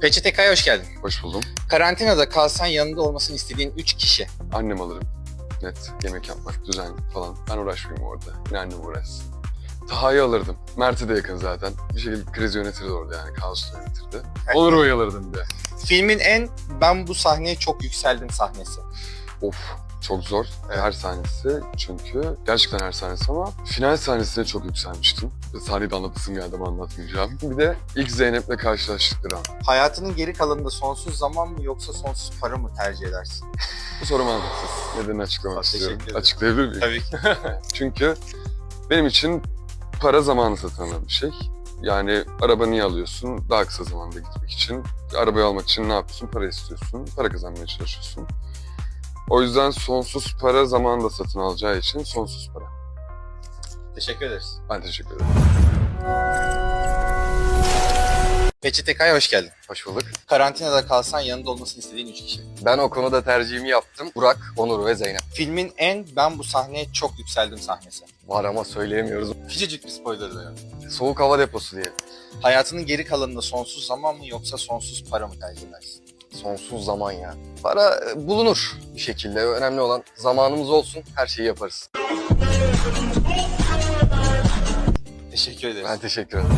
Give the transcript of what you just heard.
Peçete Kaya hoş geldin. Hoş buldum. Karantinada kalsan yanında olmasını istediğin 3 kişi. Annem alırım. Net. Yemek yapmak, düzen falan. Ben uğraşmayayım orada. Yine annem uğraşsın. Taha'yı alırdım. Mert'e de yakın zaten. Bir şekilde kriz yönetirdi orada yani. Kaos yönetirdi. Onur Bey'i alırdım bir de. Filmin en ben bu sahneye çok yükseldim sahnesi. Of. Çok zor. Her sahnesi çünkü gerçekten her sahnesi ama final sahnesine çok yükselmiştim. Sahneyi de anlatasım geldi ama anlatmayacağım. Bir de ilk Zeynep'le karşılaştıkları an. Hayatının geri kalanında sonsuz zaman mı yoksa sonsuz para mı tercih edersin? Bu sorumu anlatsın. Nedenini açıklamak istiyorum. Açıklayabilir miyim? Tabii ki. Çünkü benim için para zamanı satın alan bir şey. Yani araba niye alıyorsun? Daha kısa zamanda gitmek için. Arabayı almak için ne yapıyorsun? Para istiyorsun. Para kazanmaya çalışıyorsun. O yüzden sonsuz para zamanı da satın alacağı için sonsuz para. Teşekkür ederiz. Ben teşekkür ederim. Peçete Kaya hoş geldin. Hoş bulduk. Karantinada kalsan yanında olmasını istediğin 3 kişi. Ben o konuda tercihimi yaptım. Burak, Onur ve Zeynep. Filmin en ben bu sahneye çok yükseldim sahnesi. Var ama söyleyemiyoruz. Küçücük bir spoiler da yani. Soğuk hava deposu diye. Hayatının geri kalanında sonsuz zaman mı yoksa sonsuz para mı tercih edersin? Sonsuz zaman ya. Para e, bulunur bir şekilde. Önemli olan zamanımız olsun. Her şeyi yaparız. Teşekkür ederiz. Ben teşekkür ederim.